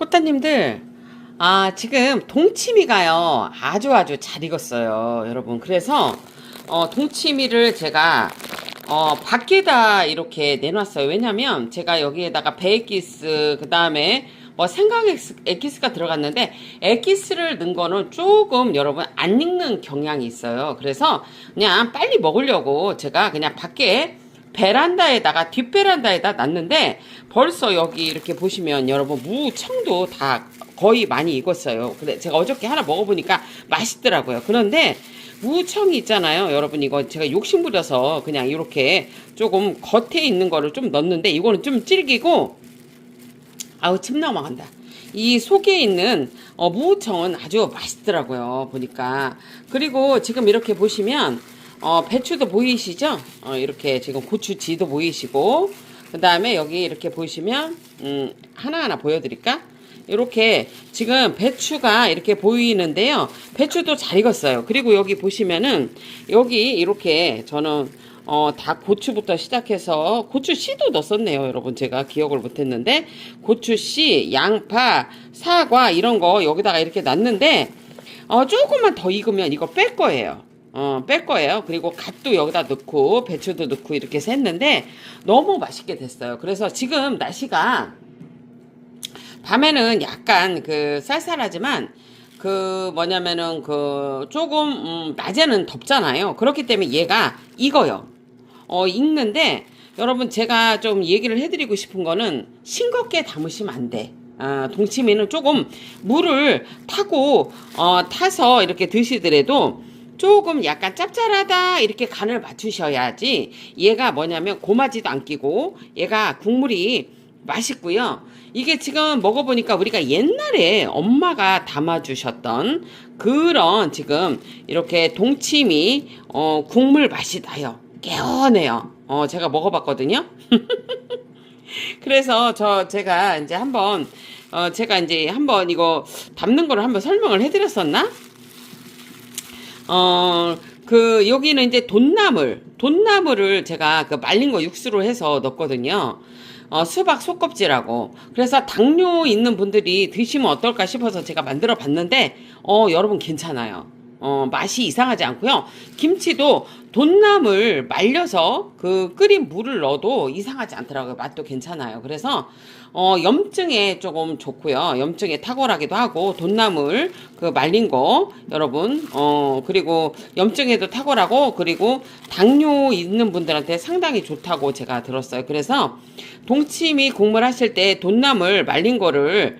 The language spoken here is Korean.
꽃다님들, 아, 지금 동치미가요, 아주 아주 잘 익었어요, 여러분. 그래서, 어, 동치미를 제가, 어, 밖에다 이렇게 내놨어요. 왜냐면, 제가 여기에다가 베이키스, 그 다음에, 뭐 생강 엑스- 에키스가 들어갔는데 에키스를 넣은 거는 조금 여러분 안 익는 경향이 있어요. 그래서 그냥 빨리 먹으려고 제가 그냥 밖에 베란다에다가 뒷베란다에다 놨는데 벌써 여기 이렇게 보시면 여러분 무청도 다 거의 많이 익었어요. 근데 제가 어저께 하나 먹어보니까 맛있더라고요. 그런데 무청이 있잖아요. 여러분 이거 제가 욕심 부려서 그냥 이렇게 조금 겉에 있는 거를 좀 넣었는데 이거는 좀 질기고 아우 침 넘어간다. 이 속에 있는 어, 무청은 아주 맛있더라고요. 보니까 그리고 지금 이렇게 보시면 어, 배추도 보이시죠? 어, 이렇게 지금 고추지도 보이시고 그 다음에 여기 이렇게 보시면 음, 하나하나 보여드릴까? 이렇게 지금 배추가 이렇게 보이는데요. 배추도 잘 익었어요. 그리고 여기 보시면은 여기 이렇게 저는 어, 다 고추부터 시작해서 고추 씨도 넣었네요, 여러분. 제가 기억을 못했는데 고추 씨, 양파, 사과 이런 거 여기다가 이렇게 놨는데 어, 조금만 더 익으면 이거 뺄 거예요. 어, 뺄 거예요. 그리고 갓도 여기다 넣고 배추도 넣고 이렇게 했는데 너무 맛있게 됐어요. 그래서 지금 날씨가 밤에는 약간 그 쌀쌀하지만 그 뭐냐면은 그 조금 음, 낮에는 덥잖아요. 그렇기 때문에 얘가 익어요. 어 익는데 여러분 제가 좀 얘기를 해드리고 싶은 거는 싱겁게 담으시면 안 돼. 아, 동치미는 조금 물을 타고 어, 타서 이렇게 드시더라도 조금 약간 짭짤하다 이렇게 간을 맞추셔야지 얘가 뭐냐면 고마지도 안 끼고 얘가 국물이 맛있고요. 이게 지금 먹어보니까 우리가 옛날에 엄마가 담아주셨던 그런 지금 이렇게 동치미 어, 국물 맛이 나요. 개운해요. 어, 제가 먹어봤거든요. 그래서 저 제가 이제 한번 어, 제가 이제 한번 이거 담는 거를 한번 설명을 해드렸었나? 어, 그, 여기는 이제 돈나물, 돈나물을 제가 그 말린 거 육수로 해서 넣었거든요. 어, 수박 속껍질하고. 그래서 당뇨 있는 분들이 드시면 어떨까 싶어서 제가 만들어 봤는데, 어, 여러분 괜찮아요. 어, 맛이 이상하지 않고요. 김치도 돈나물 말려서 그 끓인 물을 넣어도 이상하지 않더라고요. 맛도 괜찮아요. 그래서 어, 염증에 조금 좋고요. 염증에 탁월하기도 하고 돈나물 그 말린 거 여러분 어 그리고 염증에도 탁월하고 그리고 당뇨 있는 분들한테 상당히 좋다고 제가 들었어요. 그래서 동치미 국물 하실 때 돈나물 말린 거를